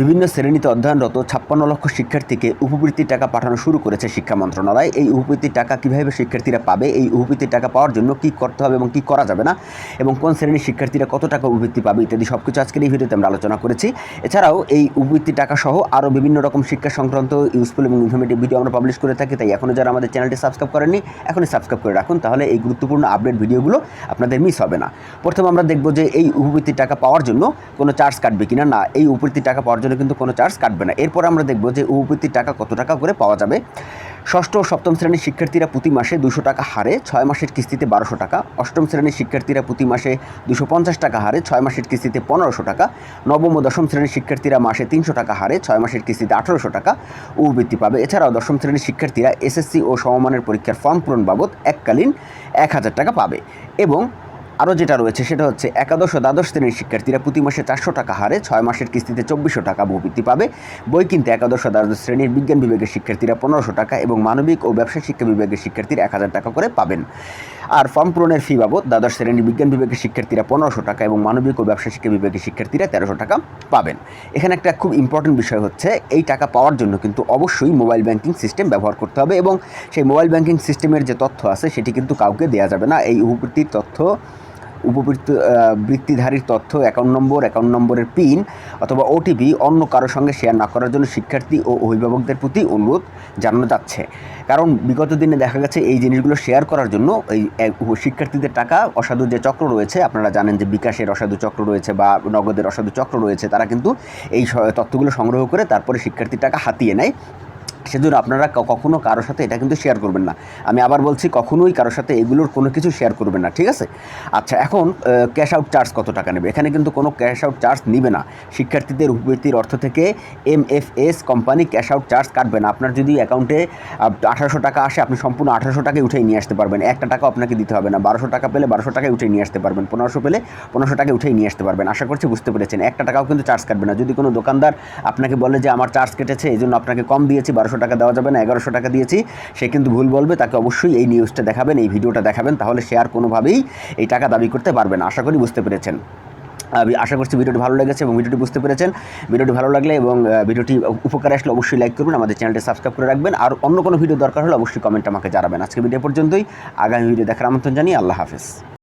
বিভিন্ন শ্রেণীতে অধ্যয়নরত ছাপ্পান্ন লক্ষ শিক্ষার্থীকে উপবৃত্তির টাকা পাঠানো শুরু করেছে শিক্ষা মন্ত্রণালয়। এই উপবৃত্তির টাকা কীভাবে শিক্ষার্থীরা পাবে? এই উপবৃত্তির টাকা পাওয়ার জন্য কী করতে হবে এবং কী করা যাবে না? এবং কোন শ্রেণির শিক্ষার্থীরা কত টাকা উপবৃত্তি পাবে? ইত্যাদি সব কিছু আজকের এই ভিডিওতে আমরা আলোচনা করেছি। এছাড়াও এই উপবৃত্তির টাকা সহ আরও বিভিন্ন রকম শিক্ষা সংক্রান্ত ইউজফুল এবং ইনফরমেটিভ ভিডিও আমরা পাবলিশ করে থাকি। তাই এখনও যারা আমাদের চ্যানেলটি সাবস্ক্রাইব করেননি, এখনই সাবস্ক্রাইব করে রাখুন। তাহলে এই গুরুত্বপূর্ণ আপডেট ভিডিওগুলো আপনাদের মিস হবে না। প্রথমে আমরা দেখব যে এই উপবৃত্তির টাকা পাওয়ার জন্য কোনো চার্জ কাটবে কিনা? না, এই উপবৃত্তির টাকা পাওয়ার জন্য কিন্তু কোনো চার্জ কাটবে না। এরপর আমরা দেখব যে উপবৃত্তির টাকা কত টাকা করে পাওয়া যাবে। ষষ্ঠ ও সপ্তম শ্রেণির শিক্ষার্থীরা প্রতি মাসে দুশো টাকা হারে, ছয় মাসের কিস্তিতে বারোশো টাকা। অষ্টম শ্রেণির শিক্ষার্থীরা প্রতি মাসে দুশো পঞ্চাশ টাকা হারে, ছয় মাসের কিস্তিতে পনেরোশো টাকা। নবম ও দশম শ্রেণির শিক্ষার্থীরা মাসে তিনশো টাকা হারে, ছয় মাসের কিস্তিতে আঠারোশো টাকা। উপবৃত্তি পাবে। এছাড়াও দশম শ্রেণির শিক্ষার্থীরা এসএসসি ও সমমানের পরীক্ষার ফর্ম পূরণ বাবদ এককালীন এক হাজার টাকা পাবে। এবং আরও যেটা রয়েছে সেটা হচ্ছে একাদশ ও দ্বাদশ শ্রেণির শিক্ষার্থীরা প্রতি মাসে চারশো টাকা হারে ছয় মাসের কিস্তিতে চব্বিশশো টাকা বহুবৃত্তি পাবে। বই কিনতে একাদশ ও দ্বাদশ শ্রেণির বিজ্ঞান বিভাগের শিক্ষার্থীরা পনেরোশো টাকা এবং মানবিক ও ব্যবসা শিক্ষা বিভাগের শিক্ষার্থীরা এক হাজার টাকা করে পাবেন। আর ফর্ম পূরণের ফি বাবদ দ্বাদশ শ্রেণির বিজ্ঞান বিভাগের শিক্ষার্থীরা পনেরোশো টাকা এবং মানবিক ও ব্যবসা শিক্ষা বিভাগের শিক্ষার্থীরা তেরোশো টাকা পাবেন। এখানে একটা খুব ইম্পর্টেন্ট বিষয় হচ্ছে, এই টাকা পাওয়ার জন্য কিন্তু অবশ্যই মোবাইল ব্যাংকিং সিস্টেম ব্যবহার করতে হবে এবং সেই মোবাইল ব্যাংকিং সিস্টেমের যে তথ্য আছে সেটি কিন্তু কাউকে দেওয়া যাবে না। এই উপবৃত্তির তথ্য উপবৃত্ত বৃত্তিধারীর তথ্য অ্যাকাউন্ট নম্বর অ্যাকাউন্ট নম্বরের পিন অথবা ওটিপি অন্য কারোর সঙ্গে শেয়ার না করার জন্য শিক্ষার্থী ও অভিভাবকদের প্রতি অনুরোধ জানানো যাচ্ছে। কারণ বিগত দিনে দেখা গেছে এই জিনিসগুলো শেয়ার করার জন্য এই শিক্ষার্থীদের টাকা, অসাধু যে চক্র রয়েছে, আপনারা জানেন যে বিকাশের অসাধু চক্র রয়েছে বা নগদের অসাধু চক্র রয়েছে, তারা কিন্তু এই তথ্যগুলো সংগ্রহ করে তারপরে শিক্ষার্থীর টাকা হাতিয়ে নেয়। সেজন্য আপনারা ক- কখনো কারোর সাথে এটা কিন্তু শেয়ার করবেন না। আমি আবার বলছি, কখনোই কারোর সাথে এগুলোর কোনো কিছু শেয়ার করবেন না, ঠিক আছে? আচ্ছা এখন ক্যাশ আউট চার্জ কত টাকা নেবে? এখানে কিন্তু কোনো ক্যাশ আউট চার্জ নিবে না। শিক্ষার্থীদের উপবৃত্তির অর্থ থেকে M F S company cash out charge কাটবে না। আপনার যদি অ্যাকাউন্টে আঠারোশো টাকা আসে, আপনি সম্পূর্ণ আঠারোশো টাকায় উঠেই নিয়ে আসতে পারবেন। একটা টাকা আপনাকে দিতে হবে না। বারোশো টাকা পেলে বারোশো টাকায় উঠে নিয়ে আসতে পারবেন। পনেরোশো পেলে পনেরোশো টাকায় উঠেই নিয়ে আসতে পারবেন। আশা করছি বুঝতে পেরেছেন। একটা টাকাও কিন্তু চার্জ কাটবে না। যদি কোনো দোকানদার আপনাকে বলে যে, আমার চার্জ কেটেছে এই জন্য আপনাকে কম দিয়েছি, বারোশো টাকা দেওয়া যাবে না, এগারোশো টাকা দিয়েছি। সে কিন্তু ভুল বলবে, তাকে অবশ্যই এই নিউজটা দেখাবেন, এই ভিডিওটা দেখাবেন, তাহলে সে আর কোনোভাবেই এই টাকা দাবি করতে পারবে না। আশা করি বুঝতে পেরেছেন। আমি আশা করছি ভিডিওটি ভালো লেগেছে এবং ভিডিওটি বুঝতে পেরেছেন। ভিডিওটি ভালো লাগলে এবং ভিডিওটি উপকারে আসলে অবশ্যই লাইক করবেন, আমাদের চ্যানেলটি সাবস্ক্রাইব করে রাখবেন। আর অন্য কোনো ভিডিও দরকার হলে অবশ্যই কমেন্ট আমাকে জানাবেন। আজকে ভিডিও পর্যন্তই। আগামী ভিডিও দেখার আমন্ত্রণ জানিয়ে আল্লাহ হাফেজ।